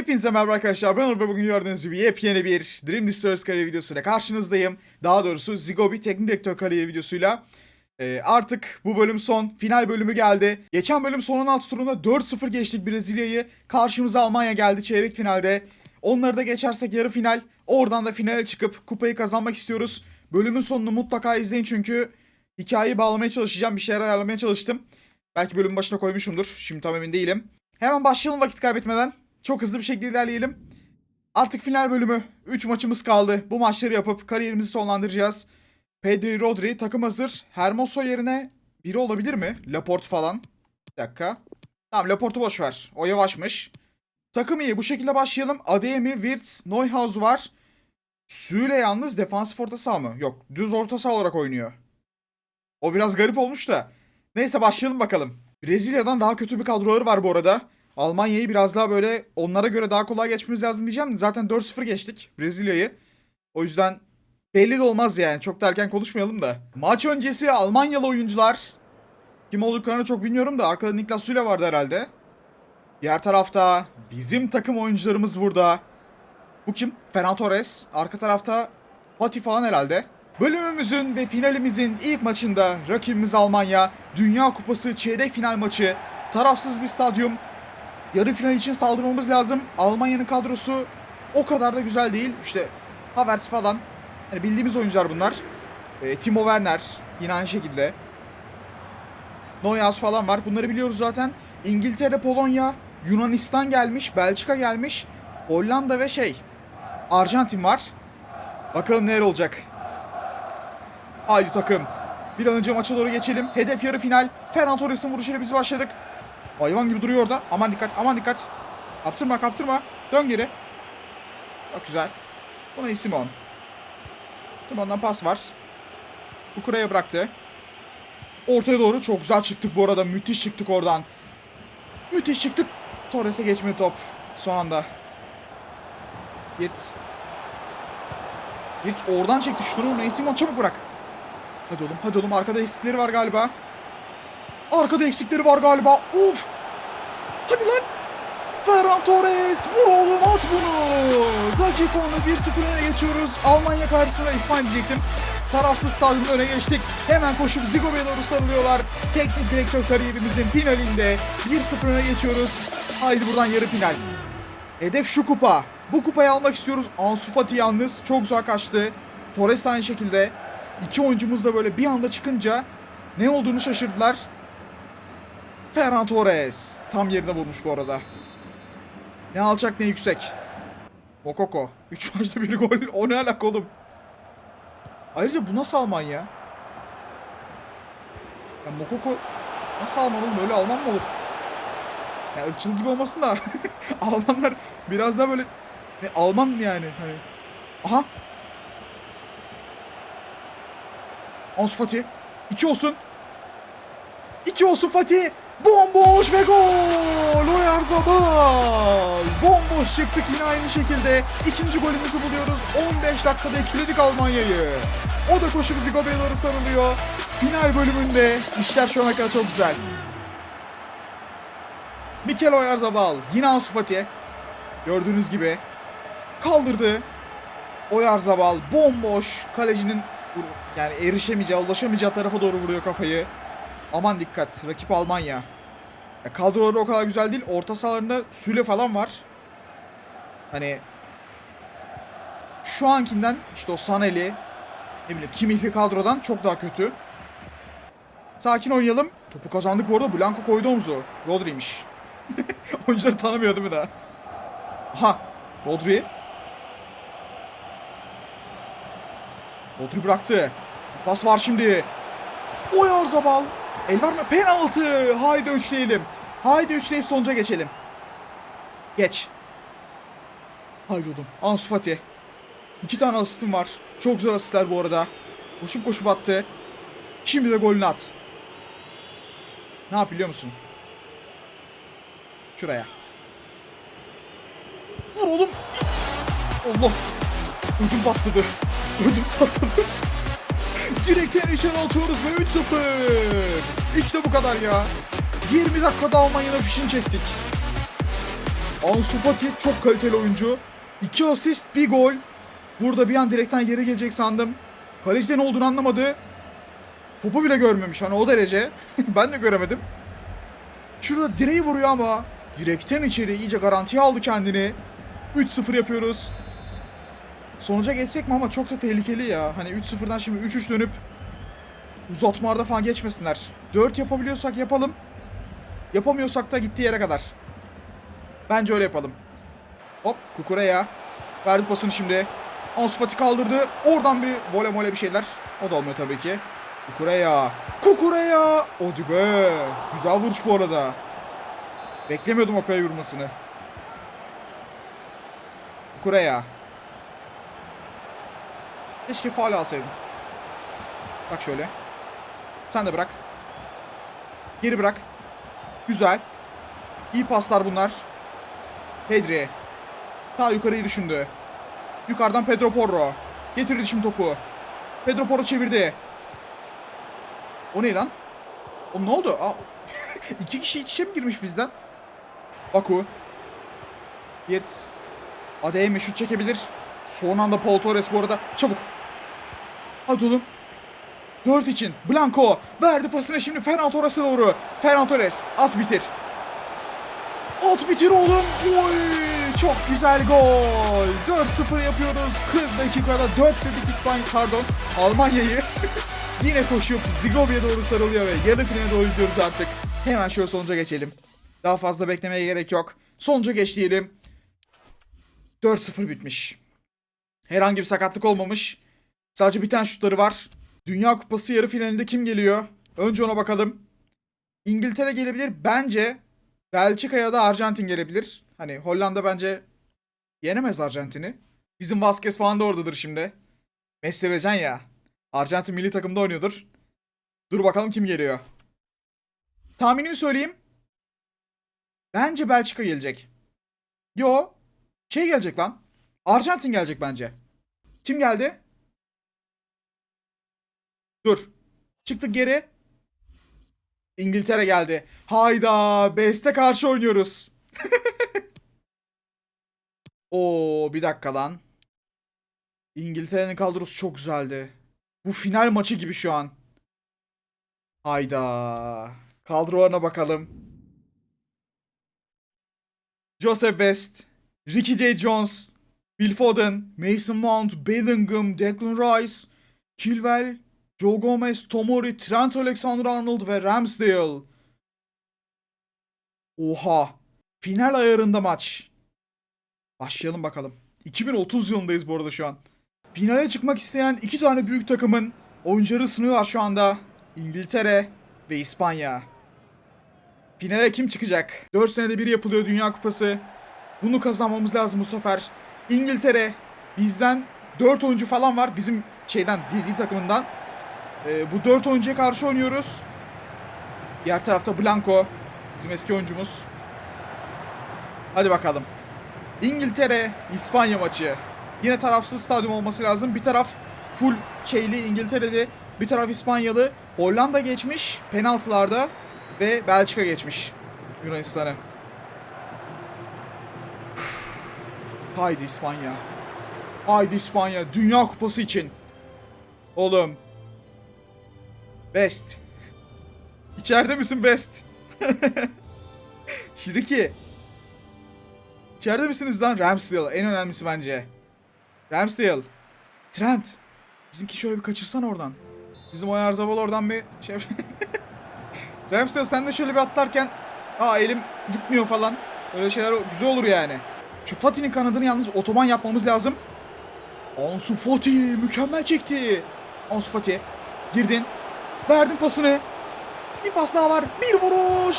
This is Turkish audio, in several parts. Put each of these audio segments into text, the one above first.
Hepinize merhaba arkadaşlar. Ben ve bugün gördüğünüz gibi yepyeni bir Dream Destroyers kariyer videosuyla karşınızdayım. Daha doğrusu Zigobi Teknik Direktör kariyer videosuyla. Ee, artık bu bölüm son. Final bölümü geldi. Geçen bölüm son 16 turunda 4-0 geçtik Brezilya'yı. Karşımıza Almanya geldi çeyrek finalde. Onları da geçersek yarı final. Oradan da finale çıkıp kupayı kazanmak istiyoruz. Bölümün sonunu mutlaka izleyin çünkü hikayeyi bağlamaya çalışacağım. Bir şeyler ayarlamaya çalıştım. Belki bölümün başına koymuşumdur. Şimdi tam emin değilim. Hemen başlayalım vakit kaybetmeden. Çok hızlı bir şekilde ilerleyelim. Artık final bölümü. 3 maçımız kaldı. Bu maçları yapıp kariyerimizi sonlandıracağız. Pedri, Rodri takım hazır. Hermoso yerine biri olabilir mi? Laporte falan. Bir dakika. Tamam Laporte'u boş ver. O yavaşmış. Takım iyi. Bu şekilde başlayalım. Adeyemi, Wirtz, Neuhaus var. Süle yalnız defansif orta saha mı? Yok. Düz orta saha olarak oynuyor. O biraz garip olmuş da. Neyse başlayalım bakalım. Brezilya'dan daha kötü bir kadroları var bu arada. Almanya'yı biraz daha böyle onlara göre daha kolay geçmemiz lazım diyeceğim. Zaten 4-0 geçtik Brezilya'yı. O yüzden belli de olmaz yani. Çok da erken konuşmayalım da. Maç öncesi Almanyalı oyuncular. Kim olduklarını çok bilmiyorum da arkada Niklas Süle vardı herhalde. Diğer tarafta bizim takım oyuncularımız burada. Bu kim? Ferran Torres. Arka tarafta Fatih falan herhalde. Bölümümüzün ve finalimizin ilk maçında rakibimiz Almanya. Dünya Kupası çeyrek final maçı. Tarafsız bir stadyum. Yarı final için saldırmamız lazım. Almanya'nın kadrosu o kadar da güzel değil. İşte Havertz falan. Hani bildiğimiz oyuncular bunlar. E, Timo Werner yine aynı şekilde. Neuhaus falan var. Bunları biliyoruz zaten. İngiltere, Polonya, Yunanistan gelmiş, Belçika gelmiş. Hollanda ve şey Arjantin var. Bakalım neler olacak. Haydi takım. Bir an önce maça doğru geçelim. Hedef yarı final. Ferran Torres'in vuruşuyla biz başladık. Hayvan gibi duruyor orada. Aman dikkat, aman dikkat. Kaptırma, kaptırma. Dön geri. Çok güzel. Buna Simon. Simon'dan pas var. Kukura'ya bıraktı. Ortaya doğru çok güzel çıktık bu arada. Müthiş çıktık oradan. Müthiş çıktık. Torres'e geçmedi top. Son anda. Wirtz. Wirtz oradan çekti şunu. Ney Simon çabuk bırak. Hadi oğlum hadi oğlum arkada eksikleri var galiba. Arkada eksikleri var galiba. Uf. Hadi lan. Ferran Torres vur oğlum at bunu. Dakika onu 1-0 öne geçiyoruz. Almanya karşısına İspanya diyecektim. Tarafsız stadyumun öne geçtik. Hemen koşup Zigobe'ye doğru sarılıyorlar. Teknik direktör kariyerimizin finalinde 1-0 öne geçiyoruz. Haydi buradan yarı final. Hedef şu kupa. Bu kupayı almak istiyoruz. Ansu Fati yalnız çok güzel kaçtı. Torres aynı şekilde. İki oyuncumuz da böyle bir anda çıkınca ne olduğunu şaşırdılar. Ferran Torres tam yerine vurmuş bu arada. Ne alçak ne yüksek. Mokoko. 3 maçta bir gol. O ne alaka oğlum? Ayrıca bu nasıl Alman ya? Mokoko nasıl Alman oğlum? Böyle Alman mı olur? Ya ırkçılık gibi olmasın da Almanlar biraz daha böyle ne, Alman yani hani. Aha. Ansu Fati. İki olsun. İki olsun Fatih. Bomboş ve gol. Oyarzabal. Bomboş çıktık yine aynı şekilde. İkinci golümüzü buluyoruz. 15 dakikada etkiledik Almanya'yı. O da koşup Zigobe'ye doğru sarılıyor. Final bölümünde işler şu ana kadar çok güzel. Mikel Oyarzabal. Yine Ansu Fati. Gördüğünüz gibi. Kaldırdı. Oyarzabal bomboş. Kalecinin yani erişemeyeceği, ulaşamayacağı tarafa doğru vuruyor kafayı. Aman dikkat. Rakip Almanya. Ya kadroları o kadar güzel değil. Orta sahalarında Süle falan var. Hani şu ankinden işte o Saneli ne bileyim Kimihli kadrodan çok daha kötü. Sakin oynayalım. Topu kazandık bu arada. Blanco koydu omuzu. Rodri'ymiş. Oyuncuları tanımıyor değil mi daha? Aha. Rodri. Rodri bıraktı. Pas var şimdi. Oyarzabal. El var mı? Penaltı. Haydi üçleyelim. Haydi üçleyip sonuca geçelim. Geç. Haydi oğlum. Ansu Fati. İki tane asistim var. Çok güzel asistler bu arada. Koşup koşup attı. Şimdi de golünü at. Ne yap biliyor musun? Şuraya. Vur oğlum. Allah. Ödüm patladı. Ödüm patladı. Direkten içeri atıyoruz ve 3-0. İşte bu kadar ya. 20 dakikada Almanya'nın fişini çektik. Ansu Fati çok kaliteli oyuncu. 2 asist, bir gol. Burada bir an direkten geri gelecek sandım. Kaleciden olduğunu anlamadı. Topu bile görmemiş hani o derece. ben de göremedim. Şurada direği vuruyor ama direkten içeri iyice garantiye aldı kendini. 3-0 yapıyoruz. Sonuca geçsek mi ama çok da tehlikeli ya. Hani 3-0'dan şimdi 3-3 dönüp uzatmalarda falan geçmesinler. 4 yapabiliyorsak yapalım. Yapamıyorsak da gittiği yere kadar. Bence öyle yapalım. Hop Kukureya. Verdi pasını şimdi. Ansu Fati kaldırdı. Oradan bir vole mole bir şeyler. O da olmuyor tabii ki. Kukureya. Kukureya. Hadi be. Güzel vuruş bu arada. Beklemiyordum o kaya vurmasını. Kukureya. Keşke faal alsaydım. Bak şöyle. Sen de bırak. Geri bırak. Güzel. İyi paslar bunlar. Pedri. Ta yukarıyı düşündü. Yukarıdan Pedro Porro. Getirdi şimdi topu. Pedro Porro çevirdi. O ne lan? O ne oldu? Aa, iki kişi iç içe mi girmiş bizden? Baku. Yert. ADM şut çekebilir. Son anda Paul Torres bu arada. Çabuk. Hadi oğlum. 4 için. Blanco. Verdi pasını şimdi Ferran Torres'e doğru. Ferran Torres. At bitir. At bitir oğlum. Oy, çok güzel gol. 4-0 yapıyoruz. 40 dakikada 4 dedik İspanya pardon Almanya'yı. Yine koşup Zigobia'ya doğru sarılıyor ve yarı finale doğru gidiyoruz artık. Hemen şöyle sonuca geçelim. Daha fazla beklemeye gerek yok. Sonuca geç diyelim. 4-0 bitmiş. Herhangi bir sakatlık olmamış. Sadece bir tane şutları var. Dünya Kupası yarı finalinde kim geliyor? Önce ona bakalım. İngiltere gelebilir. Bence Belçika ya da Arjantin gelebilir. Hani Hollanda bence yenemez Arjantin'i. Bizim Vasquez falan da oradadır şimdi. Messi ve Can ya. Arjantin milli takımda oynuyordur. Dur bakalım kim geliyor. Tahminimi söyleyeyim. Bence Belçika gelecek. Yo. Şey gelecek lan. Arjantin gelecek bence. Kim geldi? Dur. Çıktık geri. İngiltere geldi. Hayda. Best'e karşı oynuyoruz. Oo bir dakika lan. İngiltere'nin kadrosu çok güzeldi. Bu final maçı gibi şu an. Hayda. Kadrolarına bakalım. Joseph West, Ricky J. Jones, Phil Foden, Mason Mount, Bellingham, Declan Rice, Chilwell, Joe Gomez, Tomori, Trent Alexander-Arnold ve Ramsdale. Oha. Final ayarında maç. Başlayalım bakalım. 2030 yılındayız bu arada şu an. Finale çıkmak isteyen iki tane büyük takımın oyuncuları sınıyorlar şu anda. İngiltere ve İspanya. Finale kim çıkacak? 4 senede bir yapılıyor Dünya Kupası. Bunu kazanmamız lazım bu sefer. İngiltere bizden 4 oyuncu falan var. Bizim şeyden dediği takımından. Ee, bu 4 oyuncuya karşı oynuyoruz. Diğer tarafta Blanco. Bizim eski oyuncumuz. Hadi bakalım. İngiltere, İspanya maçı. Yine tarafsız stadyum olması lazım. Bir taraf full şeyli İngiltere'de, bir taraf İspanyalı. Hollanda geçmiş penaltılarda ve Belçika geçmiş Yunanistan'ı. Haydi İspanya. Haydi İspanya. Dünya Kupası için. Oğlum. Best. İçeride misin Best? Şiriki. İçeride misiniz lan? Ramsdale. En önemlisi bence. Ramsdale. Trent. Bizimki şöyle bir kaçırsan oradan. Bizim o Yarzabal oradan bir şey... Ramsdale sen de şöyle bir atlarken aa elim gitmiyor falan. Öyle şeyler güzel olur yani. Şu Fatih'in kanadını yalnız otoban yapmamız lazım. Ansu Fati mükemmel çekti. Ansu Fati girdin. Verdin pasını. Bir pas daha var. Bir vuruş.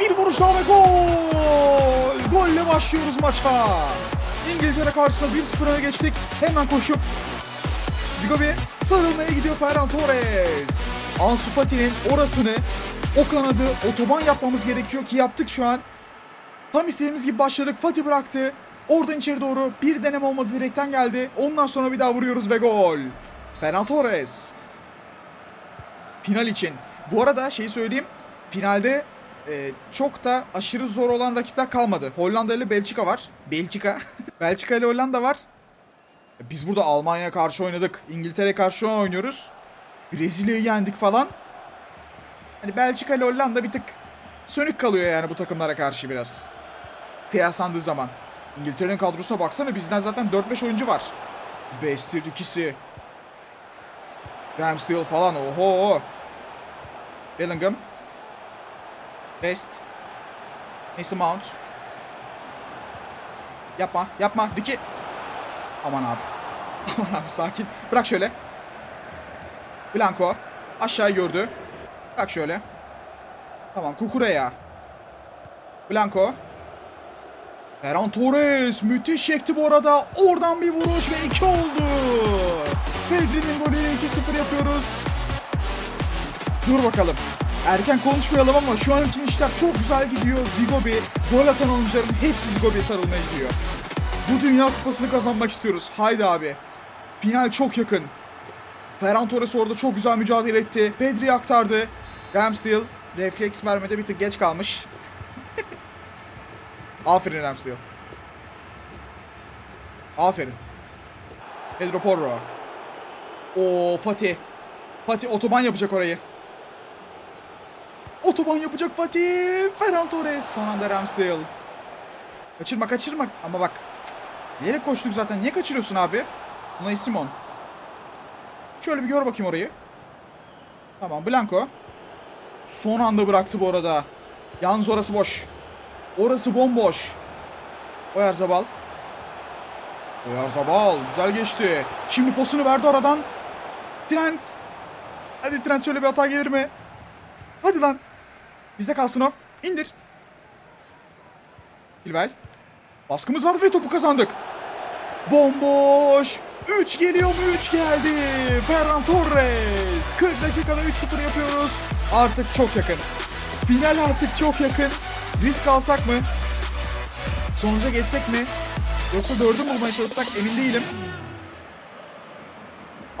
Bir vuruş daha ve gol. Golle başlıyoruz maça. İngiltere karşısında 1-0 öne geçtik. Hemen koşup Zigobi sarılmaya gidiyor Ferran Torres. Ansu Fati'nin orasını o kanadı otoban yapmamız gerekiyor ki yaptık şu an. Tam istediğimiz gibi başladık. Fatih bıraktı. Oradan içeri doğru bir deneme olmadı direkten geldi. Ondan sonra bir daha vuruyoruz ve gol. Ferran Torres. Final için. Bu arada şeyi söyleyeyim. Finalde e, çok da aşırı zor olan rakipler kalmadı. Hollanda ile Belçika var. Belçika. Belçika ile Hollanda var. Biz burada Almanya'ya karşı oynadık. İngiltere'ye karşı oynuyoruz. Brezilya'yı yendik falan. Hani Belçika ile Hollanda bir tık sönük kalıyor yani bu takımlara karşı biraz. Kıyaslandığı zaman. İngiltere'nin kadrosuna baksana bizden zaten 4-5 oyuncu var. Bestir ikisi. Ramsdale falan oho. Bellingham. Best. Mason Mount. Yapma yapma Diki. Aman abi. Aman abi sakin. Bırak şöyle. Blanco. Aşağı gördü. Bırak şöyle. Tamam Kukureya. Blanco. Ferran Torres müthiş çekti bu arada. Oradan bir vuruş ve 2 oldu. Pedri'nin golüyle 2-0 yapıyoruz. Dur bakalım. Erken konuşmayalım ama şu an için işler çok güzel gidiyor. Zigobi, gol atan oyuncuların hepsi Zigobi'ye sarılmaya gidiyor. Bu Dünya Kupası'nı kazanmak istiyoruz. Haydi abi. Final çok yakın. Ferran Torres orada çok güzel mücadele etti. Pedri aktardı. Ramsdale refleks vermede bir tık geç kalmış. Aferin Ramsdale. Aferin. Pedro Porro. O Fatih. Fatih otoban yapacak orayı. Otoban yapacak Fatih. Ferran Torres. Son anda Ramsdale. Kaçırma kaçırma. Ama bak. Nereye koştuk zaten? Niye kaçırıyorsun abi? Unai Simon. Şöyle bir gör bakayım orayı. Tamam Blanco. Son anda bıraktı bu arada. Yalnız orası boş. Orası bomboş. Oyarzabal. Oyarzabal. Güzel geçti. Şimdi posunu verdi aradan. Trent. Hadi Trent şöyle bir hata gelir mi? Hadi lan. Bizde kalsın o. İndir. Hilvel. Baskımız var ve topu kazandık. Bomboş. 3 geliyor mu? 3 geldi. Ferran Torres. 40 dakikada 3-0 yapıyoruz. Artık çok yakın. Final artık çok yakın. Risk alsak mı? Sonuca geçsek mi? Yoksa dördü mü bulmaya çalışsak emin değilim.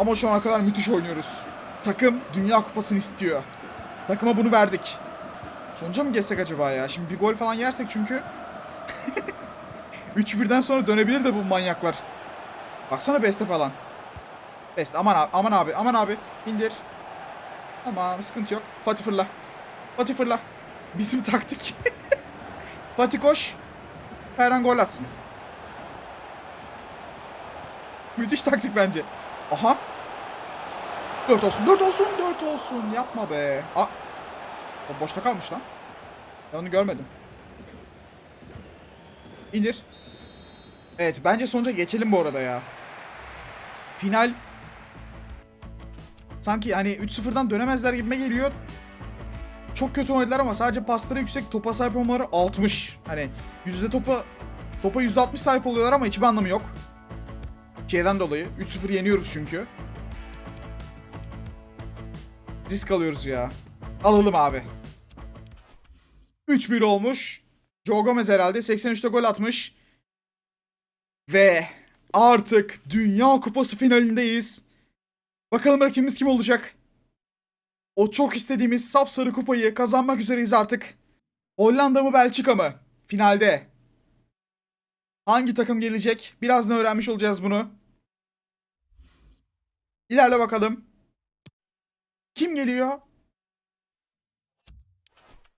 Ama şu ana kadar müthiş oynuyoruz. Takım Dünya Kupası'nı istiyor. Takıma bunu verdik. Sonuca mı geçsek acaba ya? Şimdi bir gol falan yersek çünkü 3-1'den sonra dönebilir de bu manyaklar. Baksana Beste falan. Best aman abi aman abi aman abi indir. Tamam sıkıntı yok. Fatih fırla. Fatih fırla. Bizim taktik. Fatih koş. Ferhan gol atsın. Müthiş taktik bence. Aha. 4 olsun 4 olsun 4 olsun. Yapma be. Aa. O boşta kalmış lan. Ben onu görmedim. İndir. Evet bence sonuca geçelim bu arada ya. Final sanki hani 3-0'dan dönemezler gibime geliyor. Çok kötü oynadılar ama sadece pasları yüksek, topa sahip olmaları 60. Hani yüzde topa topa %60 sahip oluyorlar ama hiçbir anlamı yok. Şeyden dolayı 3-0 yeniyoruz çünkü. Risk alıyoruz ya. Alalım abi. 3-1 olmuş. Joe Gomez herhalde 83'te gol atmış. Ve artık Dünya Kupası finalindeyiz. Bakalım rakibimiz kim olacak? O çok istediğimiz sapsarı kupayı kazanmak üzereyiz artık. Hollanda mı Belçika mı? Finalde. Hangi takım gelecek? Birazdan öğrenmiş olacağız bunu. İlerle bakalım. Kim geliyor?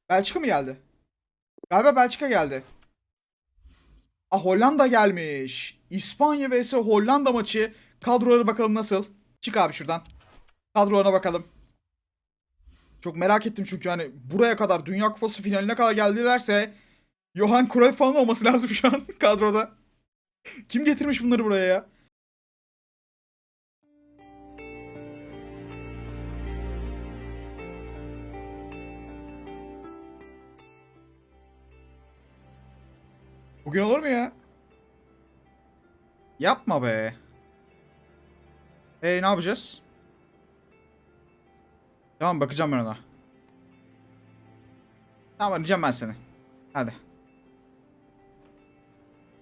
Belçika mı geldi? Galiba Belçika geldi. Ah Hollanda gelmiş. İspanya vs Hollanda maçı. Kadroları bakalım nasıl. Çık abi şuradan. Kadrolarına bakalım. Çok merak ettim çünkü hani buraya kadar Dünya Kupası finaline kadar geldilerse Johan Cruyff falan olması lazım şu an kadroda. Kim getirmiş bunları buraya ya? Bugün olur mu ya? Yapma be. Ee ne yapacağız? Tamam bakacağım ben ona. Tamam arayacağım ben seni. Hadi.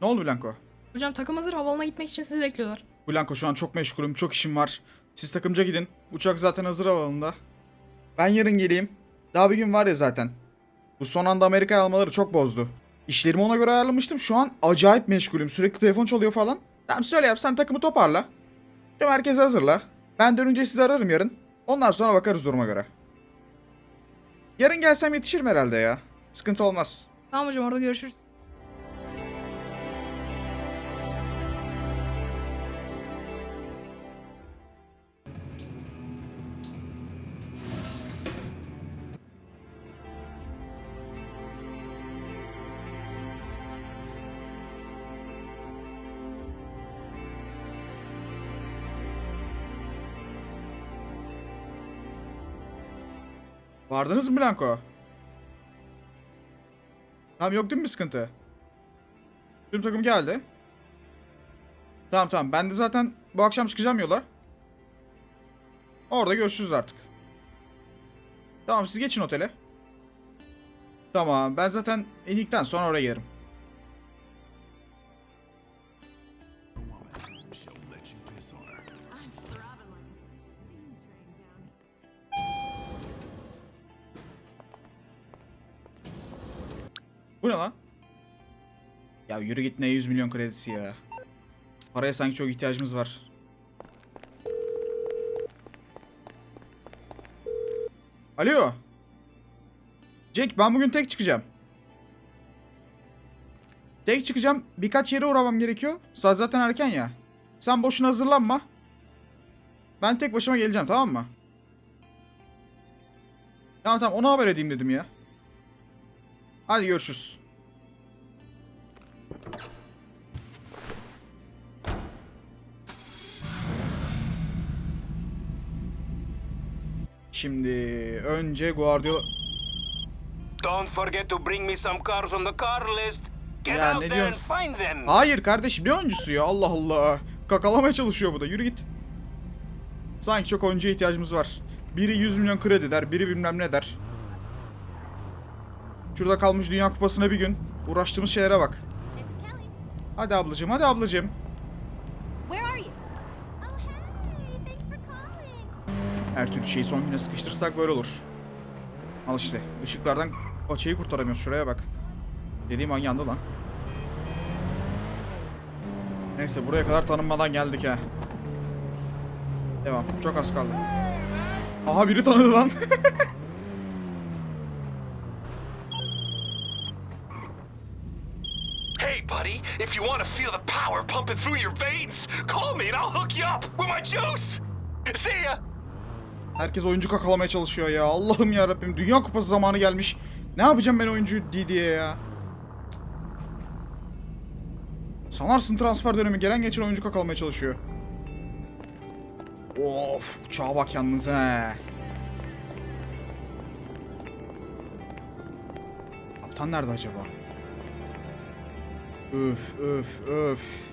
Ne oldu Blanco? Hocam takım hazır havalına gitmek için sizi bekliyorlar. Blanco şu an çok meşgulüm, çok işim var. Siz takımca gidin. Uçak zaten hazır havaalanında. Ben yarın geleyim. Daha bir gün var ya zaten. Bu son anda Amerika'ya almaları çok bozdu. İşlerimi ona göre ayarlamıştım. Şu an acayip meşgulüm. Sürekli telefon çalıyor falan. Tamam söyle yap sen takımı toparla. Tüm herkesi hazırla. Ben dönünce sizi ararım yarın. Ondan sonra bakarız duruma göre. Yarın gelsem yetişirim herhalde ya. Sıkıntı olmaz. Tamam hocam orada görüşürüz. Vardınız mı Blanco? Tamam yok değil mi bir sıkıntı? Tüm takım geldi. Tamam tamam ben de zaten bu akşam çıkacağım yola. Orada görüşürüz artık. Tamam siz geçin otele. Tamam ben zaten indikten sonra oraya gelirim. Ya yürü git ne 100 milyon kredisi ya. Paraya sanki çok ihtiyacımız var. Alo. Jack ben bugün tek çıkacağım. Tek çıkacağım. Birkaç yere uğramam gerekiyor. Saat zaten erken ya. Sen boşuna hazırlanma. Ben tek başıma geleceğim tamam mı? Tamam tamam ona haber edeyim dedim ya. Hadi görüşürüz. Şimdi önce Guardiola... Don't forget to bring me some cars on the car list. Get Ya out ne there and find them. Hayır kardeşim ne oyuncusu ya Allah Allah. Kakalamaya çalışıyor bu da yürü git. Sanki çok oyuncuya ihtiyacımız var. Biri 100 milyon kredi der, biri bilmem ne der. Şurada kalmış Dünya Kupası'na bir gün. Uğraştığımız şeylere bak. Hadi ablacığım, hadi ablacığım. Her türlü şeyi son güne sıkıştırırsak böyle olur. Al işte. ışıklardan paçayı kurtaramıyoruz. Şuraya bak. Dediğim an yandı lan. Neyse buraya kadar tanınmadan geldik ha. Devam. Çok az kaldı. Aha biri tanıdı lan. Hey, buddy, if you want to feel the power pumping through your veins, call me and I'll hook you up with my juice. See ya. Herkes oyuncu kakalamaya çalışıyor ya. Allah'ım ya Rabbim. Dünya Kupası zamanı gelmiş. Ne yapacağım ben oyuncu diye ya. Sanarsın transfer dönemi gelen geçen oyuncu kakalamaya çalışıyor. Of uçağa bak yalnız he. Kaptan nerede acaba? Öf öf öf.